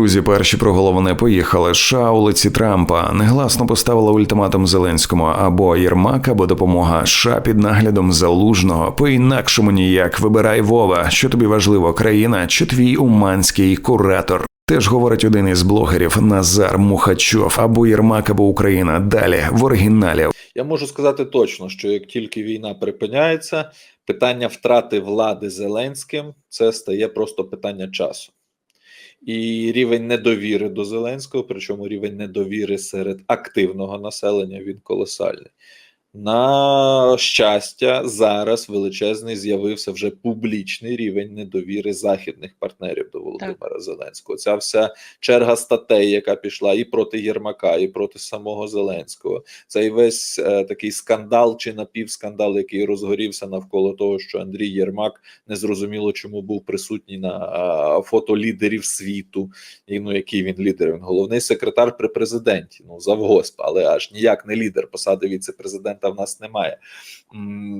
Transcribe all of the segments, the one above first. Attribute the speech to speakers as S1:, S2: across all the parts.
S1: Друзі, перші про головне поїхали. США у лиці Трампа негласно поставила ультиматум Зеленському або Єрмак, або допомога США під наглядом залужного. По інакшому ніяк вибирай Вова. Що тобі важливо, країна чи твій уманський куратор? Теж говорить один із блогерів Назар Мухачов або Єрмак, або Україна. Далі в оригіналі.
S2: Я можу сказати точно, що як тільки війна припиняється, питання втрати влади Зеленським це стає просто питання часу. І рівень недовіри до Зеленського, причому рівень недовіри серед активного населення він колосальний. На щастя, зараз величезний з'явився вже публічний рівень недовіри західних партнерів до Володимира Зеленського. Ця вся черга статей, яка пішла і проти Єрмака, і проти самого Зеленського. Цей весь е, такий скандал чи напівскандал, який розгорівся навколо того, що Андрій Єрмак незрозуміло чому був присутній на е, фото лідерів світу. І ну який він лідер? Він головний секретар при президенті. Ну завгосп, але аж ніяк не лідер посади віце-президента в нас немає.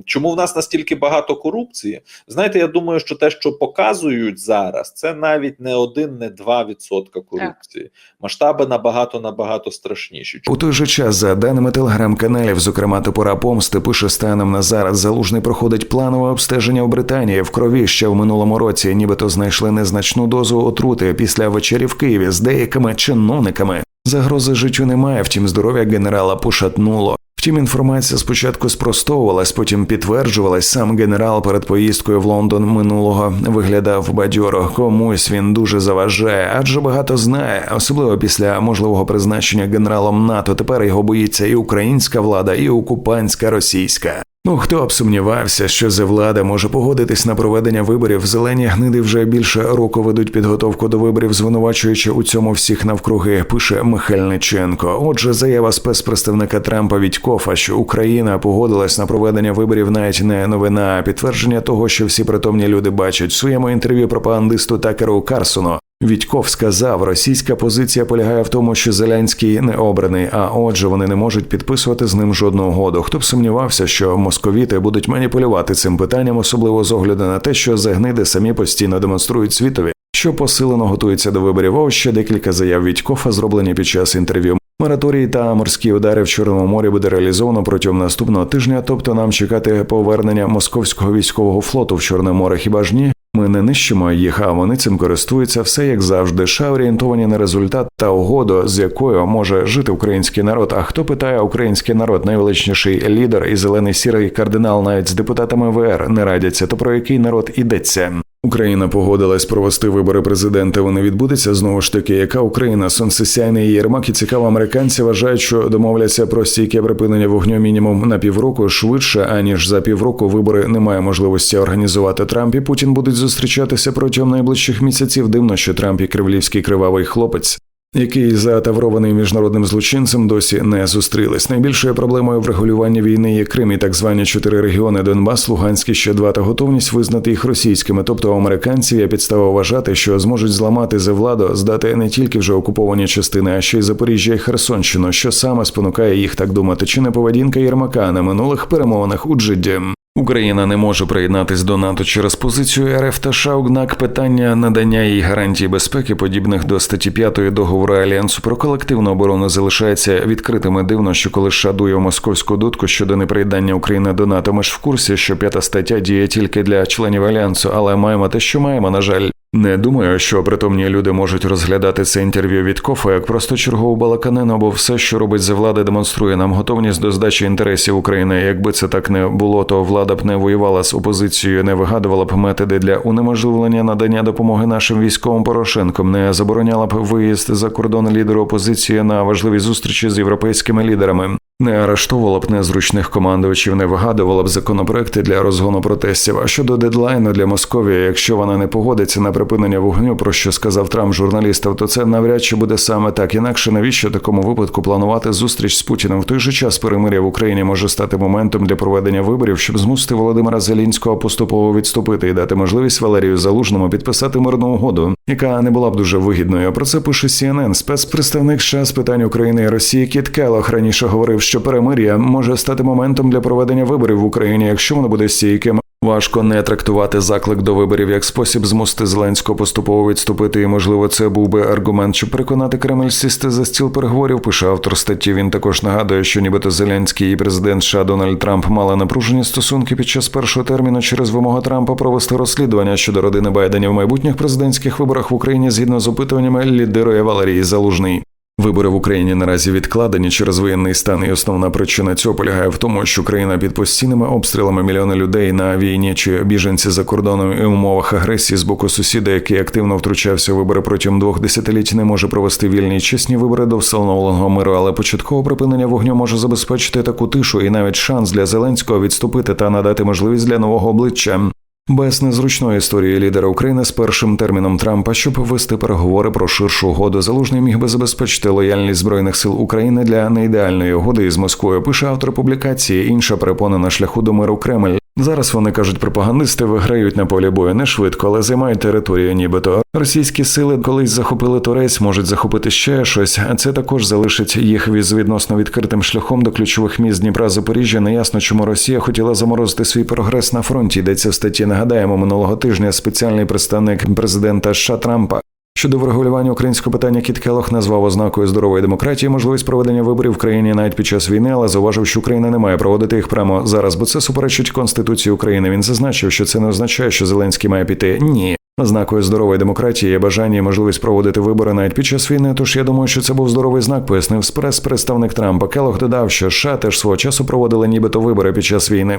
S2: Чому в нас настільки багато корупції? Знаєте, я думаю, що те, що показують зараз, це навіть не один, не два відсотка корупції. Масштаби набагато набагато страшніші.
S1: У той же час, за даними телеграм-каналів, зокрема топора помсти, пише станом на зараз залужний проходить планове обстеження у Британії в крові ще в минулому році, нібито знайшли незначну дозу отрути після вечері в Києві з деякими чиновниками. Загрози життю немає, втім здоров'я генерала пошатнуло. Втім, інформація спочатку спростовувалась, потім підтверджувалась. Сам генерал перед поїздкою в Лондон минулого виглядав бадьоро. Комусь він дуже заважає, адже багато знає, особливо після можливого призначення генералом НАТО. Тепер його боїться і українська влада, і окупантська російська. Ну хто б сумнівався, що влада може погодитись на проведення виборів. Зелені гниди вже більше року ведуть підготовку до виборів, звинувачуючи у цьому всіх навкруги. Пише Михайлниченко. Отже, заява спецпредставника Трампа Відькофа, що Україна погодилась на проведення виборів, навіть не новина, а підтвердження того, що всі притомні люди бачать в своєму інтерв'ю пропагандисту Такеру Карсону. Відьков сказав, російська позиція полягає в тому, що Зеленський не обраний, а отже, вони не можуть підписувати з ним жодну угоду. Хто б сумнівався, що московіти будуть маніпулювати цим питанням, особливо з огляду на те, що загниди самі постійно демонструють світові, що посилено готується до виборів. Ось ще декілька заяв Відькофа, зроблені під час інтерв'ю. Мораторій та морські удари в Чорному морі буде реалізовано протягом наступного тижня. Тобто нам чекати повернення московського військового флоту в Чорне море. Хіба ж ні? Ми не нищимо їх, а вони цим користуються все як завжди. США орієнтовані на результат та угоду, з якою може жити український народ. А хто питає український народ, найвеличніший лідер і зелений сірий кардинал, навіть з депутатами ВР не радяться. То про який народ ідеться? Україна погодилась провести вибори президента. Вони відбудуться знову ж таки. Яка Україна Сонцесяйний Єрмак і цікаво, американці вважають, що домовляться про стійке припинення вогню мінімум на півроку швидше аніж за півроку. Вибори немає можливості організувати. Трамп і Путін будуть зустрічатися протягом найближчих місяців. Дивно, що Трамп і кривлівський кривавий хлопець який затаврований міжнародним злочинцем досі не зустрілись. Найбільшою проблемою в регулюванні війни є Крим і так звані чотири регіони Донбас, Луганський ще два та готовність визнати їх російськими. Тобто американців є підстава вважати, що зможуть зламати за владу, здати не тільки вже окуповані частини, а ще й Запоріжжя і Херсонщину, що саме спонукає їх так думати, чи не поведінка Єрмака на минулих перемовинах у Джидді. Україна не може приєднатись до НАТО через позицію РФ та США, однак питання надання їй гарантій безпеки, подібних до статті 5 договору альянсу про колективну оборону, залишається відкритими. Дивно, що коли США дує московську дудку щодо неприєднання України до НАТО, ми ж в курсі, що п'ята стаття діє тільки для членів альянсу, але маємо те, що маємо, на жаль. Не думаю, що притомні люди можуть розглядати це інтерв'ю від кофа як просто чергову балаканину, бо все, що робить за влада, демонструє нам готовність до здачі інтересів України. Якби це так не було, то влада б не воювала з опозицією, не вигадувала б методи для унеможливлення надання допомоги нашим військовим Порошенком, не забороняла б виїзд за кордон лідеру опозиції на важливі зустрічі з європейськими лідерами. Не арештовувала б незручних командувачів, не вигадувала б законопроекти для розгону протестів. А щодо дедлайну для Московії, якщо вона не погодиться на припинення вогню, про що сказав Трамп журналістам, то це навряд чи буде саме так. Інакше навіщо такому випадку планувати зустріч з Путіним в той же час перемиря в Україні може стати моментом для проведення виборів, щоб змусити Володимира Зелінського поступово відступити і дати можливість Валерію Залужному підписати мирну угоду, яка не була б дуже вигідною. Про це пише CNN. Спецпредставник США з питань України і Росії Кіт Келох раніше говорив що перемир'я може стати моментом для проведення виборів в Україні, якщо воно буде стійким. Важко не трактувати заклик до виборів як спосіб змусити Зеленського поступово відступити, і можливо це був би аргумент, щоб переконати Кремль сісти за стіл переговорів. Пише автор статті. Він також нагадує, що нібито Зеленський і президент США Дональд Трамп мали напружені стосунки під час першого терміну через вимогу Трампа провести розслідування щодо родини Байдена в майбутніх президентських виборах в Україні згідно з опитуваннями лідирує Валерій Залужний. Вибори в Україні наразі відкладені через воєнний стан, і основна причина цього полягає в тому, що країна під постійними обстрілами мільйони людей на війні чи біженці за кордоном і умовах агресії з боку сусіда, який активно втручався у вибори протягом двох десятиліть, не може провести вільні і чесні вибори до встановленого миру. Але початкове припинення вогню може забезпечити таку тишу і навіть шанс для Зеленського відступити та надати можливість для нового обличчя. Без незручної історії лідера України з першим терміном Трампа, щоб вести переговори про ширшу угоду, залужний міг би забезпечити лояльність збройних сил України для неідеальної угоди із Москвою. Пише автор публікації. Інша перепона на шляху до миру Кремль. Зараз вони кажуть, пропагандисти виграють на полі бою не швидко, але займають територію, нібито російські сили колись захопили Турець, можуть захопити ще щось. А це також залишить їх віз відносно відкритим шляхом до ключових міст Дніпра Запоріжжя. Неясно, чому Росія хотіла заморозити свій прогрес на фронті. Йдеться в статті. Нагадаємо, минулого тижня спеціальний представник президента США Трампа. Щодо врегулювання українського питання Кіт Келох назвав ознакою здорової демократії можливість проведення виборів в країні навіть під час війни, але зауважив, що Україна не має проводити їх прямо зараз, бо це суперечить Конституції України. Він зазначив, що це не означає, що Зеленський має піти. Ні. Ознакою здорової демократії є бажання і можливість проводити вибори навіть під час війни. Тож я думаю, що це був здоровий знак, пояснив спрес-представник Трампа. Келох додав, що США теж свого часу проводили нібито вибори під час війни.